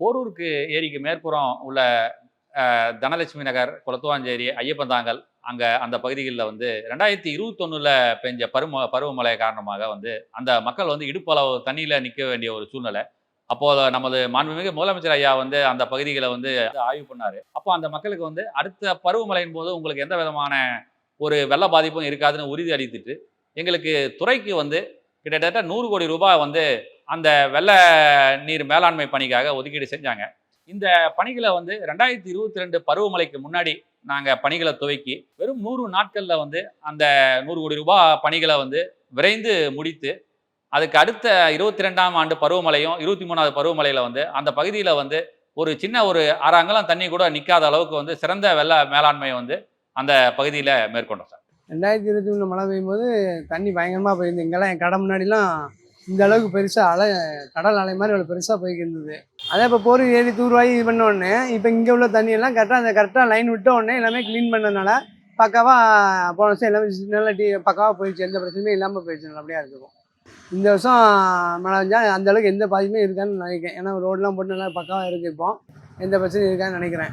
போரூருக்கு ஏரிக்கு மேற்புறம் உள்ள தனலட்சுமி நகர் குளத்துவாஞ்சேரி ஐயப்பந்தாங்கல் அங்கே அந்த பகுதிகளில் வந்து ரெண்டாயிரத்தி இருபத்தொன்னுல பெஞ்ச பரும பருவமழை காரணமாக வந்து அந்த மக்கள் வந்து இடுப்பளவு தண்ணியில் நிற்க வேண்டிய ஒரு சூழ்நிலை. அப்போது நமது மாண்புமிகு முதலமைச்சர் ஐயா வந்து அந்த பகுதிகளை வந்து ஆய்வு பண்ணார். அப்போ அந்த மக்களுக்கு வந்து அடுத்த பருவமழையின் போது உங்களுக்கு எந்த விதமான ஒரு வெள்ள பாதிப்பும் இருக்காதுன்னு உறுதி அளித்துட்டு எங்களுக்கு துறைக்கு வந்து கிட்டத்தட்ட நூறு கோடி ரூபாய் வந்து அந்த வெள்ள நீர் மேலாண்மை பணிக்காக ஒதுக்கீடு செஞ்சாங்க. இந்த பணிகளை வந்து ரெண்டாயிரத்தி இருபத்தி ரெண்டு பருவமழைக்கு முன்னாடி நாங்கள் பணிகளை துவக்கி வெறும் நூறு நாட்களில் வந்து அந்த நூறு கோடி ரூபாய் பணிகளை வந்து விரைந்து முடித்து அதுக்கு அடுத்த இருபத்தி ரெண்டாம் ஆண்டு பருவமழையும் இருபத்தி மூணாவது பருவமழையில் வந்து அந்த பகுதியில் வந்து ஒரு சின்ன ஒரு அறாங்கலாம் தண்ணி கூட நிற்காத அளவுக்கு வந்து சிறந்த வெள்ள மேலாண்மையை வந்து அந்த பகுதியில் மேற்கொண்டோம் சார். ரெண்டாயிரத்தி இருபத்தி மூணு மழை பெய்யும்போது தண்ணி பயங்கரமாக பெய்யுது இங்கெல்லாம் என் கடை முன்னாடிலாம் இந்த அளவுக்கு பெருசாக அலை கடல் அலை மாதிரி அவ்வளோ பெருசாக போய்க்கு இருந்தது. அதே இப்போ போர் ஏறி தூர்வாயி இது பண்ண உடனே இப்போ இங்கே உள்ள தண்ணி எல்லாம் கரெக்டாக அந்த கரெக்டாக லைன் விட்ட உடனே எல்லாமே க்ளீன் பண்ணதுனால பக்காவாக போன வருஷம் எல்லாமே நல்லா டீ பக்காவாக போயிடுச்சு. எந்த பிரச்சனையும் இல்லாமல் போயிடுச்சு. நல்லபடியாக இருக்கும். இந்த வருஷம் மழை பெஞ்சா அந்த அளவுக்கு எந்த பாதிப்புமே இருக்கான்னு நினைக்கிறேன். ஏன்னா ரோடெலாம் போட்டு நல்லா பக்காவாக இருக்குது இப்போ. எந்த பிரச்சனையும் இருக்கான்னு நினைக்கிறேன்.